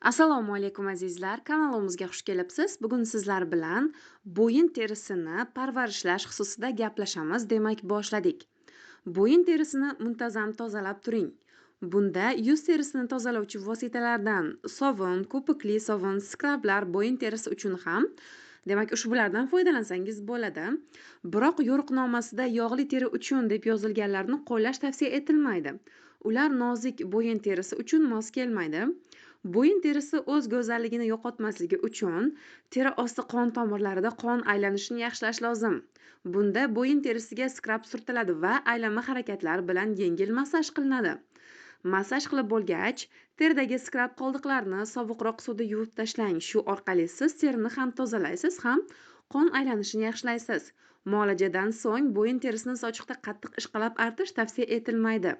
Assalomu alaykum azizlar, kanalimizga xush kelibsiz. Bugun sizlar bilan bo'yin terisini parvarishlash xususida gaplashamiz, demak boshladik. Bo'yin terisini muntazam tozalab turing. Bunda yuz terisini tozalovchi vositalardan sovun, ko'pikli sovun, skrablar bo'yin terisi uchun ham demak ushbulardan foydalansangiz bo'ladi. Biroq yo'riqnomasida yog'li teri uchun deb yozilganlarni qo'llash tavsiya etilmaydi. Ular nozik bo'yin terisi uchun mos kelmaydi. Bo'yin terisi o'z go'zalligini yo'qotmasligi uchun teri osti qon tomirlarida qon aylanishini yaxshilash lozim. Bunda bo'yin terisiga skrab surtiladi va aylanma harakatlar bilan yengil massaj qilinadi. Massaj qilib bo'lgach, teridagi skrab qoldiqlarini sovuqroq suvda yuvib tashlang. Shu orqali siz terini ham tozalaysiz, ham qon aylanishini yaxshilaysiz. Muolajadan so'ng bo'yin terisini sochiqda qattiq ishqalab artish tavsiya etilmaydi.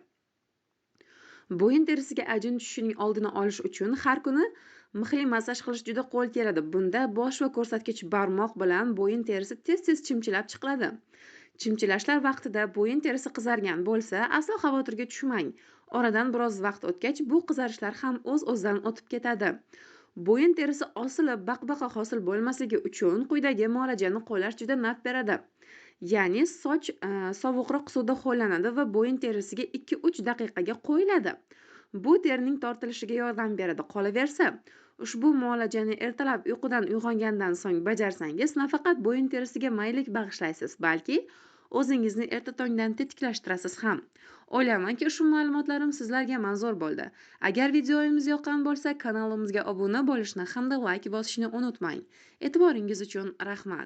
Bo'yin terisiga ajin tushishining oldini olish uchun har kuni mixli massaj qilish juda qo'l keladi. Bunda bosh va ko'rsatkich barmoq bilan bo'yin terisi tez tez chimchilab chiqiladi. Chimchilashlar vaqtida bo'yin terisi qizargan bo'lsa aslo xavotirga tushmang. Oradan biroz vaqt o'tgach bu qizarishlar ham o'z o'zidan o'tib ketadi. Bo'yin terisi osilib baqbaqa hosil bo'lmasligi uchun quyidagi muolajani qo'llash juda naf beradi. Ya'ni soch e, sovuqroq suvda ho'llanadi va bo'yin terisiga ikki uch daqiqaga qo'yiladi. Bu terining tortilishiga yordam beradi. Qolaversa ushbu muolajani ertalab uyqudan uyg'ongandan so'ng bajarsangiz nafaqat bo'yin terisiga maylik bag'ishlaysiz balki o'zingizni erta tongdan tetiklashtirasiz ham. O'ylaymanki ushbu ma'lumotlarim sizlarga manzur bo'ldi. Agar videomiz yoqqan bo'lsa kanalimizga obuna bo'lishni hamda layk bosishni unutmang. E'tiboringiz uchun rahmat.